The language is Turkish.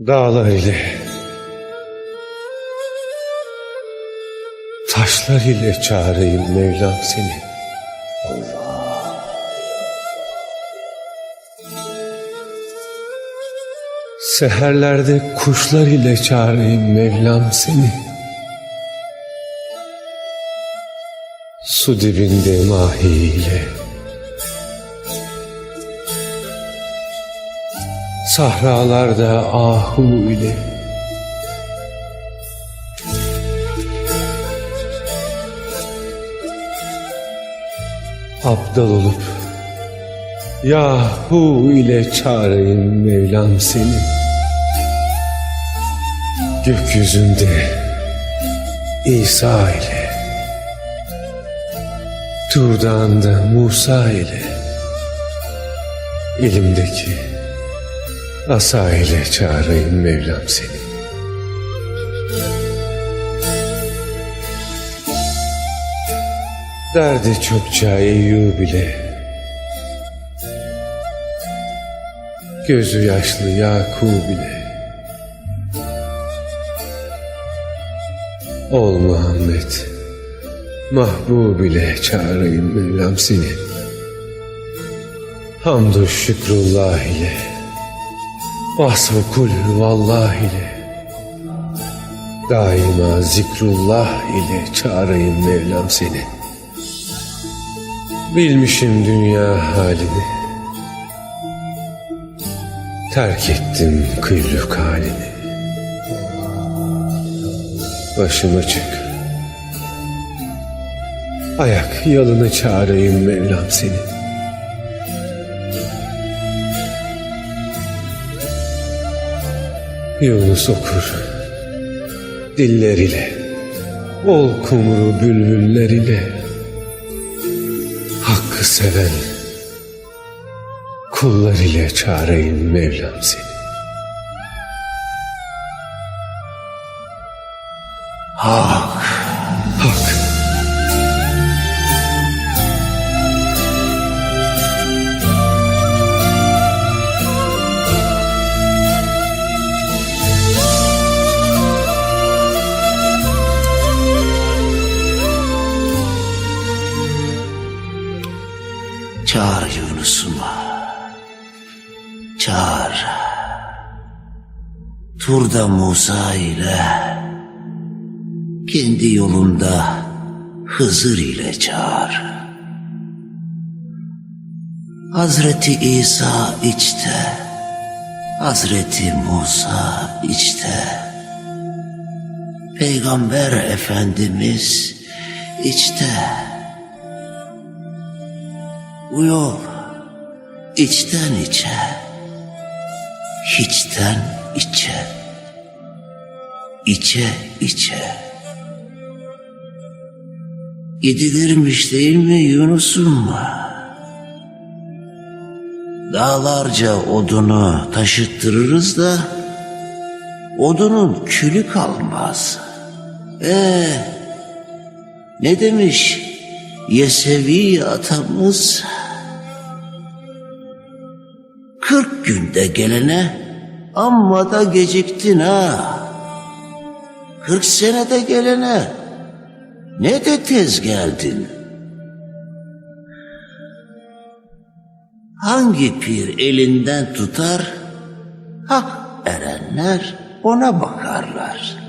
Dağlar ile Taşlar ile çağırayım Mevlam seni. Seherlerde kuşlar ile çağırayım Mevlam seni. Su dibinde mahi Sahralarda ahu ile. Abdal olup Yahu ile çağırayım Mevlam seni. Gökyüzünde İsa ile Turdan'da Musa ile Elimdeki Asa ile çağırayım Mevlam seni? Derdi çokça Eyyub ile Gözü yaşlı Yakub ile Ol Muhammed Mahbub ile çağırayım Mevlam seni. Hamdü şükrullah ile Vasfı kul vallah ile Daima zikrullah ile çağırayım Mevlam seni. Bilmişim dünya halini Terk ettim kıyluk halini. Başıma çık Ayak yalını çağırayım Mevlam seni Yunus okur Diller ile Ol kumru bülbüller ile Hakkı seven Kullar ile çağırayım Mevlam seni. Hak Çağır Yunus'um. Çağır. Turda Musa ile kendi yolunda Hızır ile çağır. Hazreti İsa içte, Hazreti Musa içte. Peygamber Efendimiz içte. Bu yol içten içe, hiçten içe, içe içe. Gidilirmiş değil mi Yunus'um? Dağlarca odunu taşıttırırız da odunun külü kalmaz. Ee, ne demiş Yesevi atamız? Günde gelene amma da geciktin ha. Kırk senede gelene ne de tez geldin. Hangi pir elinden tutar? Hak erenler ona bakarlar.